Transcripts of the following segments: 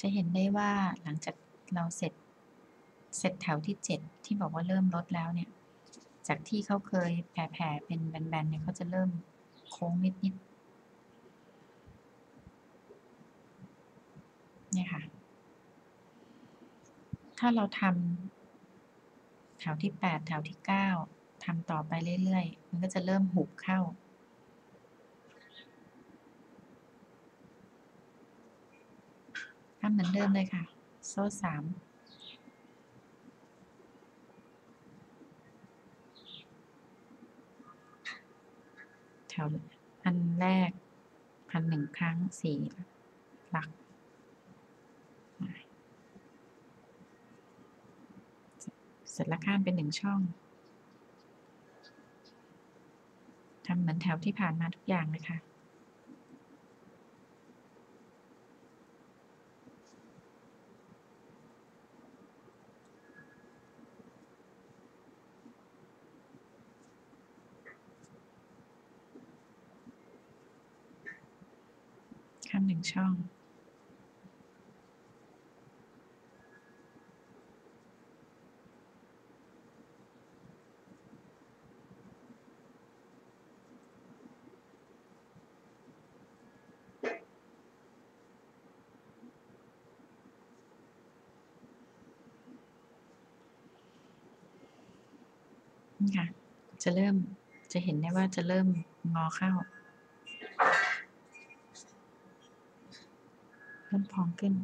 จะเห็นได้ว่าหลังจากเราเสร็จ เสร็จแถวที่ 7 ที่บอกว่าเริ่มลดแล้วเนี่ย จากที่เขาเคยแผ่ๆเป็นแบนๆเนี่ยเขาจะเริ่มโค้งนิดๆเนี่ยค่ะ ถ้าเราทำแถวที่ 8 แถวที่ 9ทำต่อไปเรื่อยๆ มันก็จะเริ่มหุบเข้าำเหมือนเดิมเลยค่ะ โซ่สามแถวอันแรกพันหนึ่งครั้งสี่หลักเสร็จแล้วข้ามเป็นหนึ่งช่องทำเหมือนแถวที่ผ่านมาทุกอย่างเลยค่ะ ข้ามหนึ่งช่องนี่ค่ะ จะเริ่มจะเห็นได้ว่าจะเริ่มงอเข้า เริ่มพองขึ้น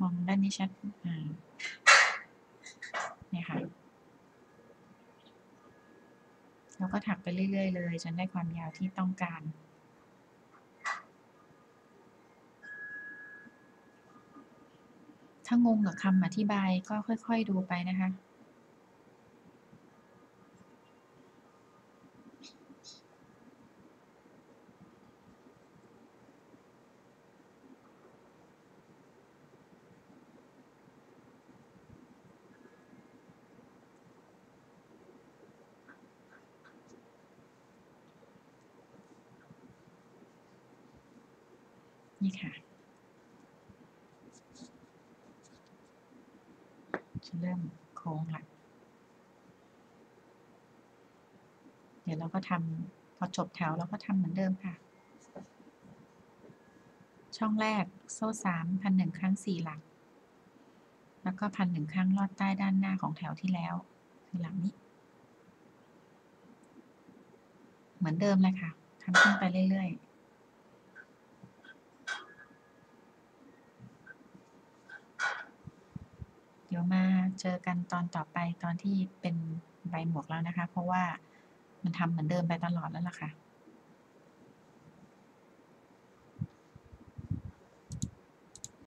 มองด้านนี้ชัดอ่าเนี่ยค่ะแล้วก็ถักไปเรื่อยๆ เลย จนได้ความยาวที่ต้องการถ้างงกับคำอธิบายก็ค่อย ๆ ดูไปนะคะ นี่ค่ะจะเริ่มโค้งละเดี๋ยวเราก็ทำพอจบแถวเราก็ทำเหมือนเดิมค่ะ ช่องแรกโซ่สามพันหนึ่งครั้งสี่หลัก แล้วก็พันหนึ่งครั้งลอดใต้ด้านหน้าของแถวที่แล้ว คือหลังนี้ เหมือนเดิมเลยค่ะทำขึ้นไปเรื่อยๆ เดี๋ยวมา เจอกันตอนต่อไปตอนที่เป็นใบหมวกแล้วนะคะ เพราะว่ามันทำเหมือนเดิมไปตลอดแล้วล่ะค่ะ